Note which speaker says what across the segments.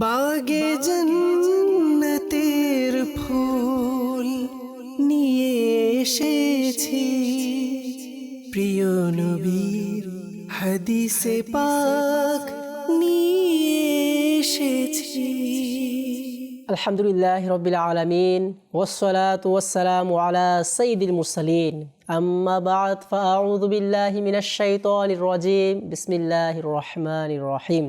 Speaker 1: বাগে জন্নতের ফুল নিয়ে এসেছি। প্রিয় নবীর হদিসে পাক নিয়ে এসেছি।
Speaker 2: আলহামদুলিল্লাহ রবিল আলমিন ওসলাত ওসালাম আলা সঈদুল মুসালিন আম্মা বাদ ফাউযু বিল্লাহি মিনাশ শাইতানির রাজিম। বিসমিল্লাহির রহমানির রহিম।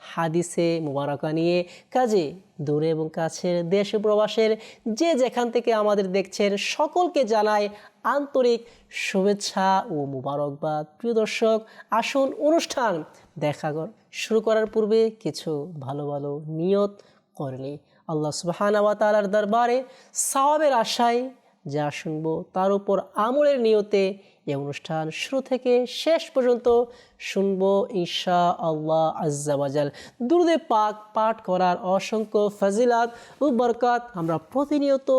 Speaker 2: হাদিসে মোবারকা নিয়ে কাজে, দূরে এবং কাছের দেশ প্রবাসের যে যেখান থেকে আমাদের দেখছেন সকলকে জানায় আন্তরিক শুভেচ্ছা ও মুবারকবাদ। প্রিয় দর্শক, আসুন অনুষ্ঠান দেখা শুরু করার পূর্বে কিছু ভালো ভালো নিয়ত করনি আল্লাহ সুবাহানা ওয়া তাআলার দরবারে সাওয়াবের আশায় যা শুনব তার উপর আমলের নিয়তে এই অনুষ্ঠান শুরু থেকে শেষ পর্যন্ত শুনব ঈশা আল্লাহ আজ্জাবাজাল দুরুদে পাক পাঠ করার অসংখ্য ফাজিলাত ও বরকাত আমরা প্রতিনিয়ত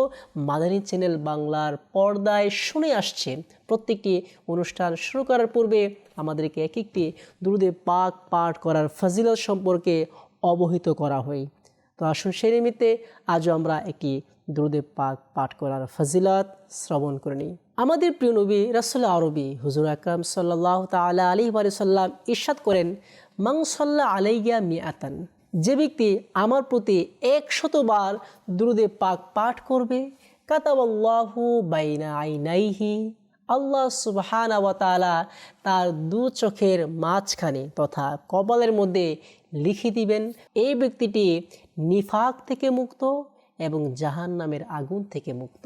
Speaker 2: মাদানী চ্যানেল বাংলার পর্দায় শুনে আসছি। প্রত্যেকটি অনুষ্ঠান শুরু করার পূর্বে আমাদেরকে এক একটি দুরুদে পাক পাঠ করার ফাজিলত সম্পর্কে অবহিত করা হয়। তো আসুন সেই নিমিত্তে আজও আমরা একটি দ্রুদে পাক পাঠ করার ফজিলত শ্রবণ করে নিই। আমাদের প্রিয় নবী রাসুল্লাহ আরবি হুজুর আকরম সাল্লাহ তালা আলী সাল্লাম ইরশাদ করেন মাংসল্লা আলাইয়া মিয়াতান যে ব্যক্তি আমার প্রতি একশতবার দ্রুদে পাক পাঠ করবে, কাতাবাল্লাহু বাইনা আইনাইহি, আল্লাহ সুবহান তার দু চোখের মাঝখানে তথা কপালের মধ্যে লিখে দিবেন। এই ব্যক্তিটি নিফাক থেকে মুক্ত এবং জাহান নামের আগুন থেকে মুক্ত।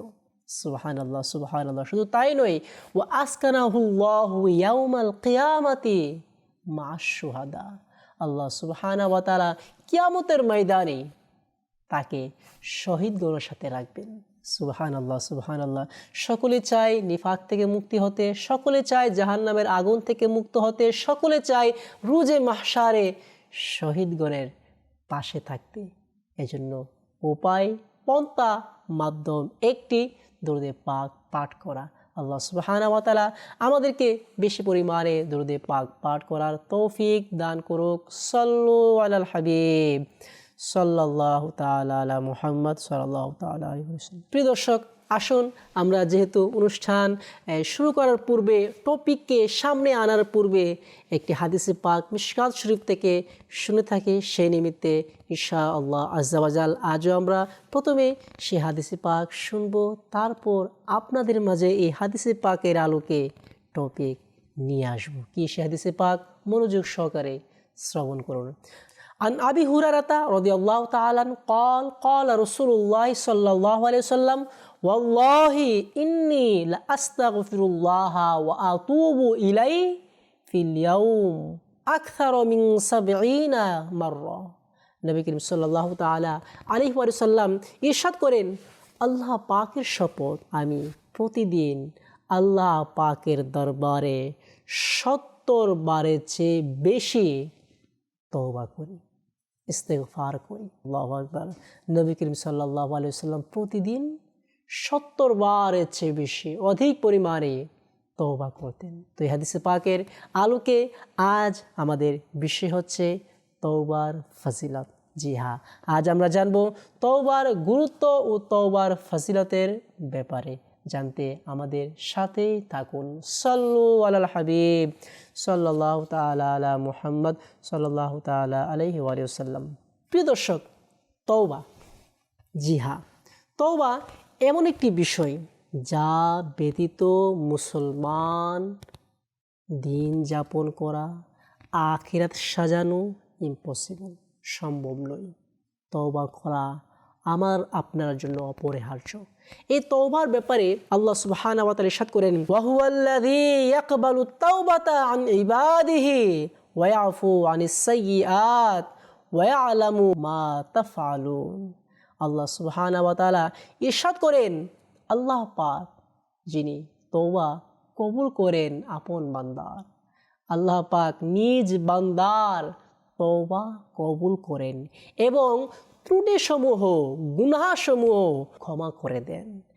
Speaker 2: সুবহান আল্লাহ সুবহান আল্লাহ শুধু তাই নয় ও আসকানাহুল্লাহু ইয়াউমাল কিয়ামাতি মা সুহাদা আল্লাহ সুবহানা তাআলা কিয়ামতের ময়দানে তাকে শহীদগণের সাথে রাখবেন। সুবহান আল্লাহ সুবহান আল্লাহ সকলে চায় নিফাক থেকে মুক্তি হতে, সকলে চায় জাহান নামের আগুন থেকে মুক্ত হতে, সকলে চায় রুজে মাহসারে শহীদগণের পাশে থাকতে। এজন্য উপায়, পন্থা, মাধ্যম একটি দরুদে পাক পাঠ করা। আল্লাহ সুবহানা আমাদেরকে বেশি পরিমাণে দরুদে পাক পাঠ করার তৌফিক দান করুক। সল্লু আলাল হাবিব সাল্লাহ তালা আলা মুহাম্মদ সাল্লাহ তালা প্রিয় দর্শক আসুন আমরা যেহেতু অনুষ্ঠান এ, শুরু করার পূর্বে টপিককে সামনে আনার পূর্বে একটি হাদিসে পাক মিশকাত শরীফ থেকে শুনে থাকি সেই নিমিত্তে ঈশা আল্লাহ আজাল আজও আমরা প্রথমে সেই হাদিসে পাক শুনবো তারপর আপনাদের মাঝে এই হাদিসে পাকের আলোকে টপিক নিয়ে আসবো কি সে হাদিসে পাক মনোযোগ সহকারে শ্রবণ করুন عن أبي هريرة رضي الله تعالى عنه قال قال رسول الله صلى الله عليه وسلم ওয়াল্লাহি ইন্নি ইরশাদ করেন, আল্লাহ পাকের শপথ আমি প্রতিদিন আল্লাহ পাকের দরবারে সত্তর বারের চেয়ে বেশি তবা করি, ইস্তেগফার করি। নবী করিম সাল্লাহ আলিয়া সাল্লাম প্রতিদিন সত্তর বারের চেয়ে বেশি, অধিক পরিমাণে তওবা করতেন। তো এই হাদিসে পাকের আলোকে আজ আমাদের বিষয় হচ্ছে তওবার ফজিলত। জি হ্যাঁ আজ আমরা জানব তওবার গুরুত্ব ও তওবার ফজিলতের ব্যাপারে। জানতে আমাদের সাথেই থাকুন। সল্লু আলাল হাবিব সাল্লাহ তালা আলা মুহাম্মদ সাল্লাহ তালা আলহি ওয়াসাল্লাম। প্রিয় দর্শক, তওবা। জি হ্যাঁ তওবা এমন একটি বিষয় যা ব্যতীত মুসলমান দিন যাপন করা, আখিরাত সাজানো ইম্পসিবল সম্ভব নয়। তওবা করা আমার আপনার জন্য অপরিহার্য। এই তওবার ব্যাপারে আল্লাহ সুবহানাহু ওয়া তাআলা ইরশাদ করেন, ওয়া হুয়াল্লাযী ইয়াকবালু তাওবাতা আন ইবাদিহি ওয়া আনিস ওয়া ইয়ালামু মা তাফআলুন। আল্লাহ সুবহানাহু ওয়া ঈর্ষাদ করেন, আল্লাহ পাক যিনি তৌবা কবুল করেন আপন বান্দার। আল্লাহ পাক নিজ বান্দার তৌবা কবুল করেন এবং ত্রুটিসমূহ গুনাসমূহ ক্ষমা করে দেন।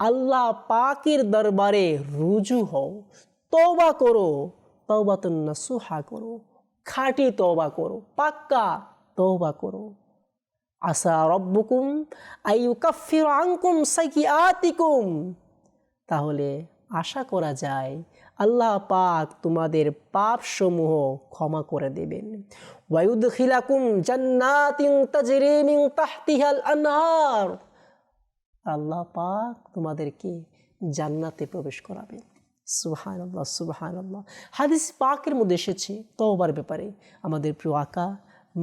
Speaker 2: আল্লাহ পাকের দরবারে রুজু হও, তওবা করো, তওবাতুন নাসুহা করো, খাঁটি তওবা করো, পাক্কা তওবা করো। আসা রব্বুকুম আঙ্কুম আনকুম সাইয়্যাতিকুম তাহলে আশা করা যায় আল্লাহ পাক তোমাদের পাপসমূহ ক্ষমা করে দেবেন। ওয়ায়ুদখিলাকুম জান্নাতিন তাজরি মিন তাহতিহাল আনহার। আল্লাহ পাক তোমাদেরকে জান্নাতে প্রবেশ করাবে সুবহান আল্লাহ সুবহান আল্লাহ হাদিস পাকের মধ্যে এসেছে তওবার ব্যাপারে। আমাদের প্রিয় আকা,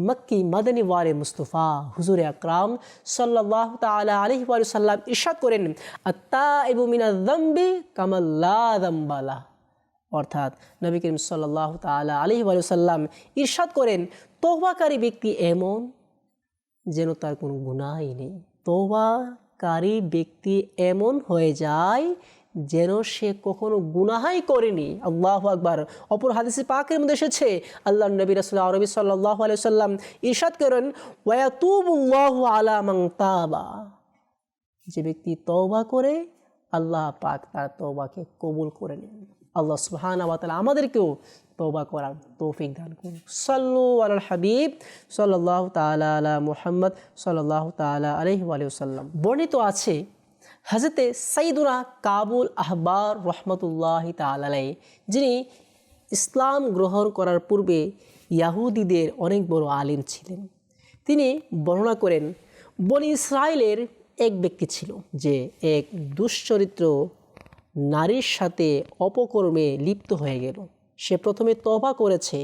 Speaker 2: মক্কি মাদানী ওয়ারে মুস্তফা, হুজুর আকরাম সাল্লাহ তালা আলহি সাল্লাম ইরশাদ করেন আত্মা এবু মিনা দম্বি কামাল্লা দম্বালা অর্থাৎ নবী করিম সাল্লাহ তালা আলহি সাল্লাম ইরশাদ করেন তহবাকারী ব্যক্তি এমন যেন তার কোনো গুণাই নেই। তওবাকারী ব্যক্তি এমন হয়ে যায় যেন সে কখনো গুনাহাই করেনি। আল্লাহ আকবার। অপর হাদিসে পাকের মধ্যে এসেছে, আল্লাহ নবী রসুল্লাহ আরবি সাল্লাহ সাল্লাম ইরশাদ করেন তাবা। যে ব্যক্তি তওবা করে, আল্লাহ পাক তার তওবাকে কবুল করে নেন। আল্লাহ ওয়া তাআলা আমাদেরকেও তওবা করার তৌফিক দান করুন। সাল্লু হাবিব, সাল্লাল্লাহু তাআলা আলা মুহাম্মদ আলাইহি ওয়া সাল্লাম। বর্ণিত আছে হজরতে সাইদুনা কাবুল আহবার রহমতুল্লাহ তালাই যিনি ইসলাম গ্রহণ করার পূর্বে ইয়াহুদিদের অনেক বড় আলিম ছিলেন। তিনি বর্ণনা করেন, বনি ইসরায়েলের এক ব্যক্তি ছিল যে এক দুশ্চরিত্র নারীর সাথে অপকর্মে লিপ্ত হয়ে গেল। সে প্রথমে তবা করেছে,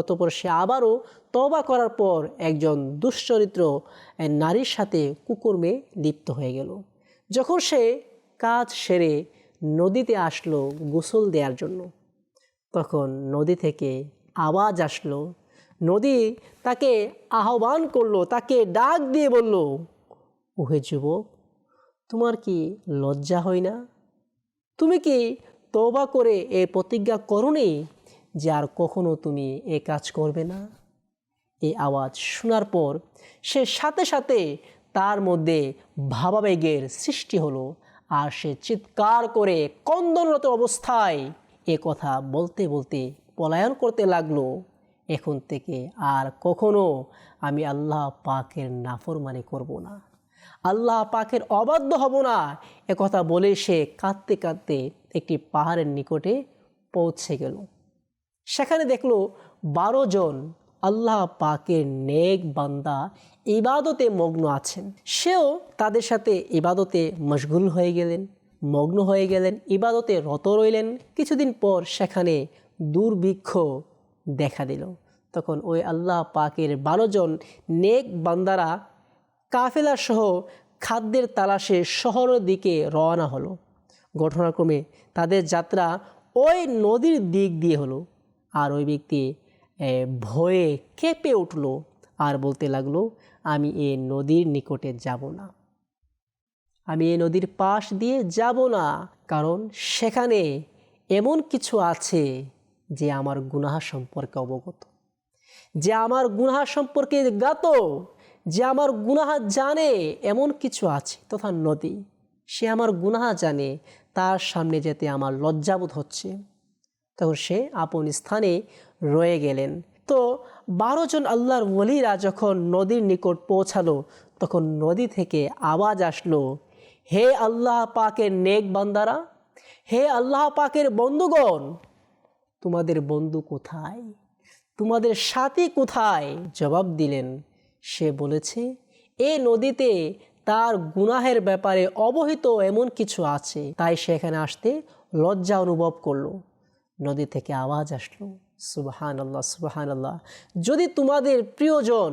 Speaker 2: অতপর সে আবারও তবা করার পর একজন দুশ্চরিত্র নারীর সাথে কুকর্মে লিপ্ত হয়ে গেল। যখন সে কাজ সেরে নদীতে আসলো গোসল দেওয়ার জন্য, তখন নদী থেকে আওয়াজ আসলো। নদী তাকে আহ্বান করল, তাকে ডাক দিয়ে বলল, ওহে যুবক, তোমার কি লজ্জা হয় না? তুমি কি তবা করে এ প্রতিজ্ঞা করনি? যে আর কখনো তুমি এ কাজ করবে না। এই আওয়াজ শোনার পর সে সাথে সাথে তার মধ্যে ভাবাবেগের সৃষ্টি হলো আর সে চিৎকার করে কন্দনরত অবস্থায় এ কথা বলতে বলতে পলায়ন করতে লাগল। এখন থেকে আর কখনো আমি আল্লাহ পাকের নাফরমানি করব না। আল্লাহ পাকের অবাধ্য হব না। কথা বলে সে কাঁদতে কাঁদতে একটি পাহাড়ের নিকটে পৌঁছে গেল। সেখানে দেখল বারো জন আল্লাহ পাকের নেক বান্দা ইবাদতে মগ্ন আছেন। সেও তাদের সাথে ইবাদতে মশগুল হয়ে গেলেন, মগ্ন হয়ে গেলেন, ইবাদতে রত রইলেন। কিছুদিন পর সেখানে দুর্ভিক্ষ দেখা দিল। তখন ওই আল্লাহ পাকের বারো জন নেক বান্দারা কাফেলা সহ খাদ্যের তালাশে শহরের দিকে রওনা হলো। ঘটনাক্রমে তাদের যাত্রা ওই নদীর দিক দিয়ে হলো। আর ওই ব্যক্তি ভয়ে কেঁপে উঠল আর বলতে লাগল, আমি এ নদীর নিকটে যাব না। আমি এ নদীর পাশ দিয়ে যাব না, কারণ সেখানে এমন কিছু আছে যে আমার গুনাহা সম্পর্কে অবগত। যে আমার গুনাহা সম্পর্কে জ্ঞাত, যে আমার গুনাহা জানে এমন কিছু আছে তথা নদী। সে আমার গুনাহা জানে, তার সামনে যেতে আমার লজ্জাবোধ হচ্ছে। তখন সে আপন স্থানে রয়ে গেলেন। তো বারো জন আল্লাহর ওলিরা যখন নদীর নিকট পৌঁছালো, তখন নদী থেকে আওয়াজ আসলো, হে আল্লাহ পাকের নেক বান্দারা, হে আল্লাহ পাকের বন্ধুগণ, তোমাদের বন্ধু কোথায়? তোমাদের সাথী কোথায়? জবাব দিলেন। সে বলেছে, এ নদীতে তার গুনাহের ব্যাপারে অবহিত এমন কিছু আছে। তাই সেখানে আসতে লজ্জা অনুভব করল। নদী থেকে আওয়াজ আসলো সুবাহান আল্লাহ সুবাহান আল্লাহ যদি তোমাদের প্রিয়জন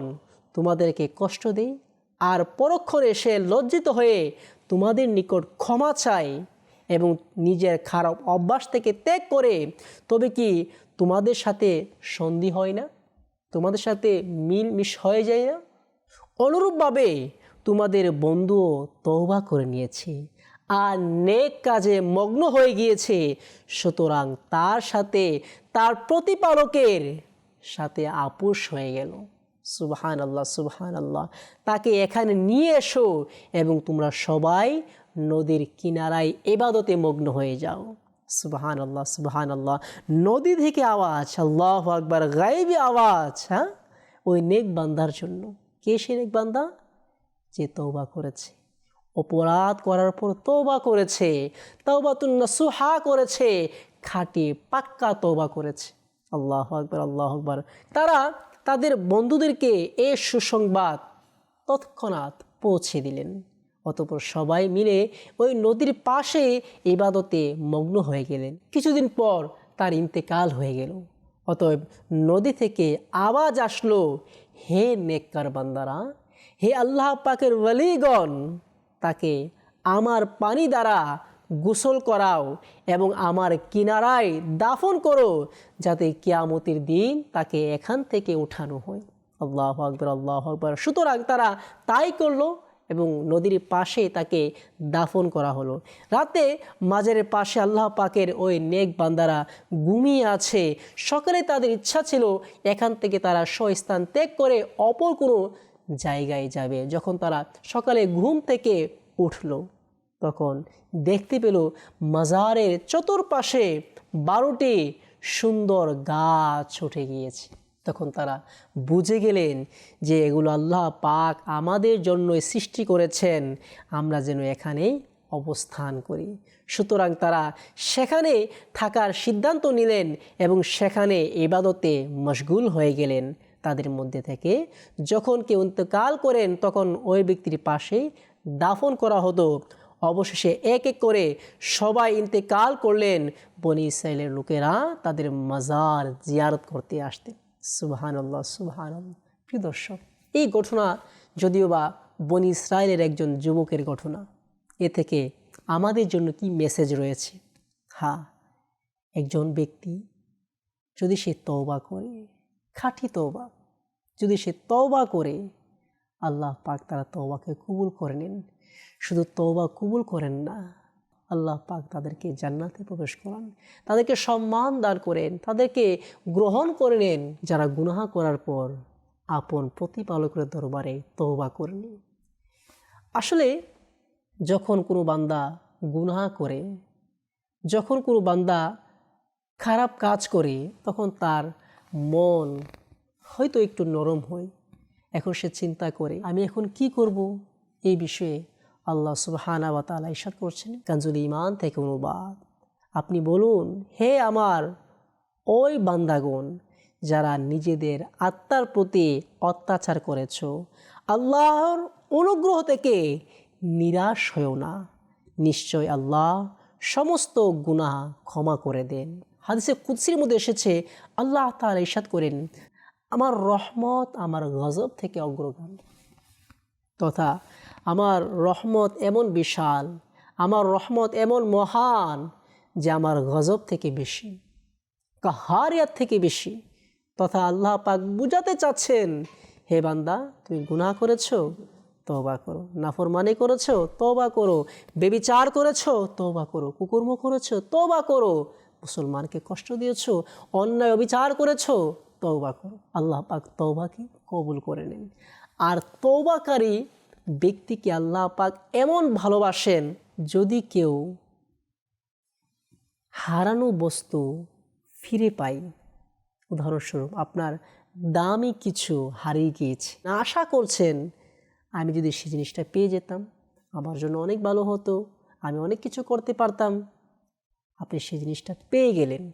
Speaker 2: তোমাদেরকে কষ্ট দেয় আর পরক্ষণে সে লজ্জিত হয়ে তোমাদের নিকট ক্ষমা চায় এবং নিজের খারাপ অভ্যাস থেকে ত্যাগ করে, তবে কি তোমাদের সাথে সন্ধি হয় না? তোমাদের সাথে মিল মিশ হয়ে যায় না? অনুরূপভাবে তোমাদের বন্ধুও তওবা করে নিয়েছে। আর নেক কাজে মগ্ন হয়ে গিয়েছে। সুতরাং তার সাথে তার প্রতিপালকের সাথে আপোষ হয়ে গেল। সুবহান আল্লাহ সুবহান আল্লাহ তাকে এখানে নিয়ে এসো এবং তোমরা সবাই নদীর কিনারায় এবাদতে মগ্ন হয়ে যাও। সুবহান আল্লাহ সুবহান আল্লাহ নদী থেকে আওয়াজ, আল্লাহ আকবার, গায়েবী আওয়াজ হ্যাঁ? ওই নেক বান্দার জন্য। কে সে নেক বান্দা? যে তৌবা করেছে। অপরাধ করার পর তৌবা করেছে তৌবাতুন্না সুহা করেছে, খাটি পাক্কা তৌবা করেছে। আল্লাহ আকবর আল্লাহ আকবর। তারা তাদের বন্ধুদেরকে এ সুসংবাদ তৎক্ষণাৎ পৌঁছে দিলেন। অতপর সবাই মিলে ওই নদীর পাশে ইবাদতে মগ্ন হয়ে গেলেন। কিছুদিন পর তার ইন্তেকাল হয়ে গেল। অতএব নদী থেকে আওয়াজ আসলো, হে নেককার বান্দারা, হে আল্লাহ পাকের ওয়ালিগণ তাকে আমার পানি দ্বারা গোসল করাও এবং আমার কিনারায় দাফন করো, যাতে কিয়ামতের দিন তাকে এখান থেকে উঠানো হয়। আল্লাহ আকবর আল্লাহ আকবর। সুতরাং তারা তাই করল এবং নদীর পাশে তাকে দাফন করা হলো। রাতে মাজারের পাশে আল্লাহ পাকের ওই নেক বান্দারা ঘুমিয়ে আছে। সকালে তাদের ইচ্ছা ছিল এখান থেকে তারা স্বস্থান ত্যাগ করে অপর কোনো জায়গায় যাবে। যখন তারা সকালে ঘুম থেকে উঠল, তখন দেখতে পেল মাজারের চতুর্পাশে বারোটি সুন্দর গাছ উঠে গিয়েছে। তখন তারা বুঝে গেলেন যে এগুলো আল্লাহ পাক আমাদের জন্যই সৃষ্টি করেছেন, আমরা যেন এখানেই অবস্থান করি। সুতরাং তারা সেখানে থাকার সিদ্ধান্ত নিলেন এবং সেখানে এবাদতে মশগুল হয়ে গেলেন। তাদের মধ্যে থেকে। যখন কেউ ইন্তকাল করেন, তখন ওই ব্যক্তির পাশে দাফন করা হতো। অবশেষে এক এক করে সবাই ইন্তেকাল করলেন। বনি ইসরায়েলের লোকেরা তাদের মাজার জিয়ারত করতে আসতেন। সুবহান আল্লাহ সুবহান প্রিয় দর্শক, এই ঘটনা যদিও বা বনি ইসরায়েলের একজন যুবকের ঘটনা, এ থেকে আমাদের জন্য কি মেসেজ রয়েছে? হ্যাঁ একজন ব্যক্তি যদি সে তওবা করে খাঁটি তওবা। যদি সে তওবা করে, আল্লাহ পাক তারা তওবাকে কবুল করে নেন। শুধু তওবা কবুল করেন না, আল্লাহ পাক তাদেরকে জান্নাতে প্রবেশ করান। তাদেরকে সম্মান দান করেন, তাদেরকে গ্রহণ করে নেন। যারা গুনাহা করার পর আপন প্রতিপালকের দরবারে তওবা করে নেন। আসলে যখন কোনো বান্দা গুনাহা করে, যখন কোনো বান্দা খারাপ কাজ করে, তখন তার মন হয়তো একটু নরম হয়। এখন সে চিন্তা করে, আমি এখন কি করব? এই বিষয়ে আল্লাহ সুবহানা বা তালা ইসাদ করছেন। কাঞ্জুল ইমান থেকে অনুবাদ। আপনি বলুন, হে আমার ওই বান্দাগণ, যারা নিজেদের আত্মার প্রতি অত্যাচার করেছ, আল্লাহর অনুগ্রহ থেকে নিরাশ হয়েও না। নিশ্চয় আল্লাহ সমস্ত গুনাহ ক্ষমা করে দেন। হাদিসে কুৎসির মধ্যে এসেছে, আল্লাহ তাআলা ইরশাদ করেন, আমার রহমত আমার গজব থেকে অগ্রগামী। তথা আমার রহমত এমন বিশাল, আমার রহমত এমন মহান যে আমার গজব থেকে বেশি, কাহারিয়াত থেকে বেশি। তথা আল্লাহ পাক বুঝাতে চাচ্ছেন, হে বান্দা, তুমি গুনাহ করেছ তবা করো। নাফরমানি করেছ তবা করো। বেবিচার করেছ তবা করো। কুকুর্ম করেছ তবা করো। মুসলমানকে কষ্ট দিয়েছ, অন্যায় অবিচার করেছ, তওবা করো। আল্লাহ পাক তওবাকে কবুল করে নেন। আর তওবাকারী ব্যক্তিকে আল্লাহ পাক এমন ভালোবাসেন, যদি কেউ হারানো বস্তু ফিরে পাই উদাহরণস্বরূপ, আপনার দামি কিছু হারিয়ে গিয়েছে। না, আশা করছেন, আমি যদি সেই জিনিসটা পেয়ে যেতাম, আমার জন্য অনেক ভালো হতো, আমি অনেক কিছু করতে পারতাম। আপনি সেই জিনিসটা পেয়ে গেলেন।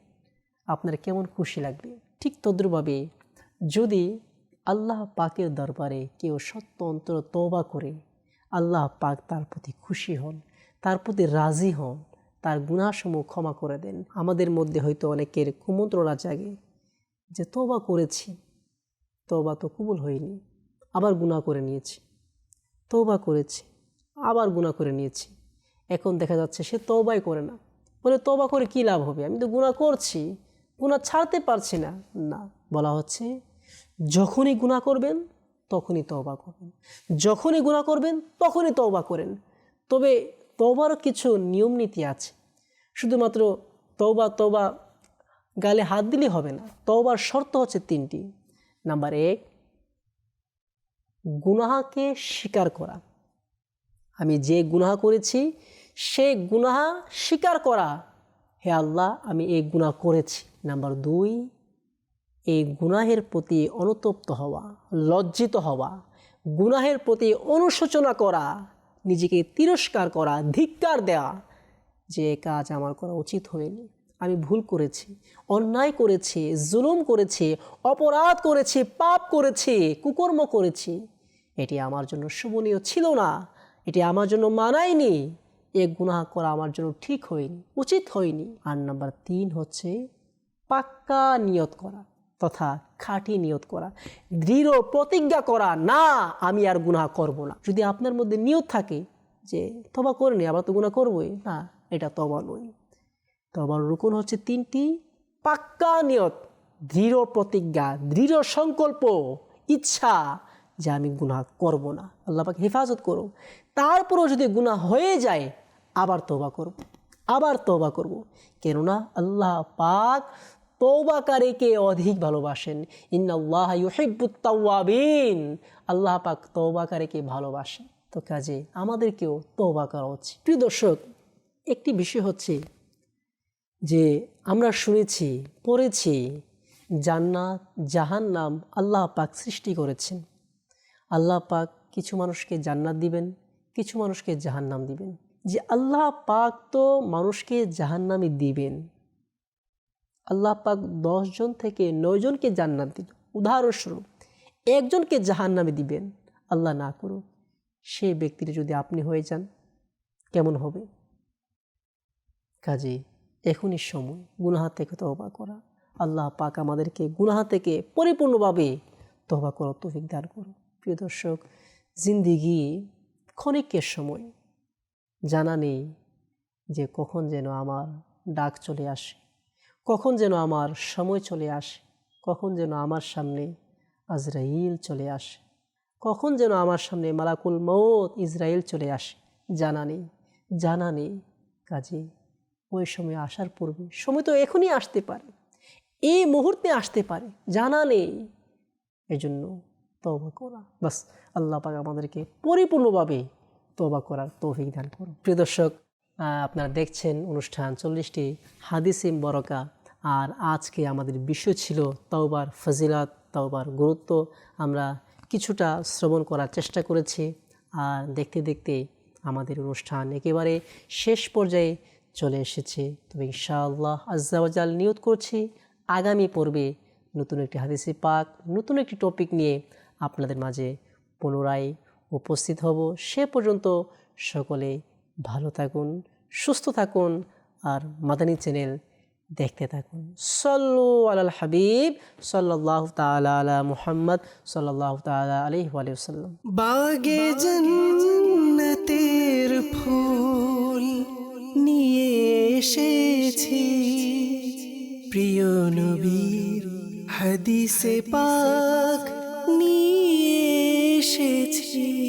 Speaker 2: আপনার কেমন খুশি লাগবে? ঠিক তদ্রুভাবে যদি আল্লাহ পাকের দরবারে কেউ সত্য অন্তর তওবা করে, আল্লাহ পাক তার প্রতি খুশি হন, তার প্রতি রাজি হন, তার গুণাসমূহ ক্ষমা করে দেন। আমাদের মধ্যে হয়তো অনেকের কুমন্ত্রণা জাগে যে তবা করেছি তবা তো কবুল হয়নি, আবার গুণা করে নিয়েছি তৌবা করেছি, আবার গুণা করে নিয়েছি। এখন দেখা যাচ্ছে সে তৌবাই করে না। বলে তৌবা করে কী লাভ হবে? আমি তো গুণা করছি। গুণা ছাড়তে পারছি না। না, বলা হচ্ছে যখনই গুণা করবেন, তখনই তওবা করবেন। যখনই গুণা করবেন, তখনই তওবা করেন। তবে তওবার কিছু নিয়ম নীতি আছে। শুধুমাত্র তওবা তওবা গালে হাত দিলে হবে না। তওবার শর্ত হচ্ছে তিনটি। নাম্বার এক, গুনাহাকে স্বীকার করা। আমি যে গুনাহা করেছি সেই গুনাহা স্বীকার করা। হে আল্লাহ, আমি এই গুনাহ করেছি। নাম্বার দুই, এই গুনাহের প্রতি অনুতপ্ত হওয়া, লজ্জিত হওয়া, গুনাহের প্রতি অনুশোচনা করা, নিজেকে তিরস্কার করা, ধিক্কার দেওয়া যে কাজ আমার করা উচিত হয়নি। আমি ভুল করেছি, অন্যায় করেছি, জুলুম করেছি, অপরাধ করেছি, পাপ করেছি, কুকর্ম করেছি। এটি আমার জন্য শোভনীয় ছিল না। এটি আমার জন্য মানায়নি। এ গুনাহ করা আমার জন্য ঠিক হয়নি, উচিত হয়নি। আর নাম্বার তিন হচ্ছে পাক্কা নিয়ত করা তথা খাঁটি নিয়ত করা, দৃঢ় প্রতিজ্ঞা করা, না, আমি আর গুনাহ করব না। যদি আপনার মধ্যে নিয়ত থাকে যে তবা করিনি আবার তো গুনাহ করবোই, না, এটা তবা নয়। তবার রুকুন হচ্ছে তিনটি, পাক্কা নিয়ত, দৃঢ় প্রতিজ্ঞা, দৃঢ় সংকল্প, ইচ্ছা যে আমি গুনাহ করব না। আল্লাহ পাক হেফাজত করো তারপরেও যদি গুনাহ হয়ে যায় আবার তৌবা করব, আবার তৌবা করব। কেননা আল্লাহ পাক তৌবাকারীকে অধিক ভালোবাসেন। ইন্নাল্লাহ ইউহিব্বুত তাওয়াবিন। আল্লাহ পাক তৌবাকারীকে ভালোবাসেন। তো কাজে আমাদেরকেও তৌবা করা উচিত। প্রিয় দর্শক, একটি বিষয় হচ্ছে যে আমরা শুনেছি, পড়েছি, জান্নাত, জাহান্নাম আল্লাহ পাক সৃষ্টি করেছেন। আল্লাহ পাক কিছু মানুষকে জান্নাত দিবেন, কিছু মানুষকে জাহান্নাম দিবেন। যে আল্লাহ পাক তো মানুষকে জাহান্নামে দিবেন। আল্লাহ পাক দশজন থেকে নয়জনকে জান্নাত দিল উদাহরণস্বরূপ, একজনকে জাহান্নামে দিবেন, আল্লাহ না করুন সেই ব্যক্তিটা যদি আপনি হয়ে যান, কেমন হবে? কাজে এখনই সময়, গুনাহা থেকে তহবা করা। আল্লাহ পাক আমাদেরকে গুনাহা থেকে পরিপূর্ণভাবে তহবা করো তৌফিক দান করো প্রিয় দর্শক, জিন্দিগি ক্ষণিকের সময় জানা নেই যে কখন যেন আমার ডাক চলে আসে, কখন যেন আমার সময় চলে আসে, কখন যেন আমার সামনে আজরাইল চলে আসে, কখন যেন আমার সামনে মালাকুল মৌত ইসরায়েল চলে আসে, জানা নেই জানা নেই। কাজে ওই সময় আসার পূর্বে, সময় তো এখনই আসতে পারে, এই মুহূর্তে আসতে পারে, জানা নেই। এজন্য তবা করা। বাস, আল্লাহ পাক আমাদেরকে পরিপূর্ণভাবে তবা করার তৌফিক দান করুন। প্রিয় দর্শক আপনারা দেখছেন অনুষ্ঠান চল্লিশটি হাদিসিম বরকা। আর আজকে আমাদের বিষয় ছিল তাওবার ফজিলাত, তাওবার গুরুত্ব। আমরা কিছুটা শ্রবণ করার চেষ্টা করেছি। আর দেখতে দেখতে আমাদের অনুষ্ঠান একেবারে শেষ পর্যায়ে চলে এসেছে। তবে ইনশাআল্লাহ আজ্জাওয়াজাল নিয়ত করছি। আগামী পর্বে নতুন একটি হাদিসি পাক, নতুন একটি টপিক নিয়ে আপনাদের মাঝে পুনরায় উপস্থিত হব। সে পর্যন্ত সকলে ভালো থাকুন, সুস্থ থাকুন আর মাদানী চ্যানেল দেখতে থাকুন। সল্লু আলাল হাবিব সাল্লাহ তালা আলা মুহাম্মদ সাল্লাহ তালা আলহি আলিয়াল্লাম
Speaker 1: বাগে জন্নতের ফুল নিয়ে এসেছি। প্রিয় নবীর হাদিসে পাক নিয়ে এসেছি।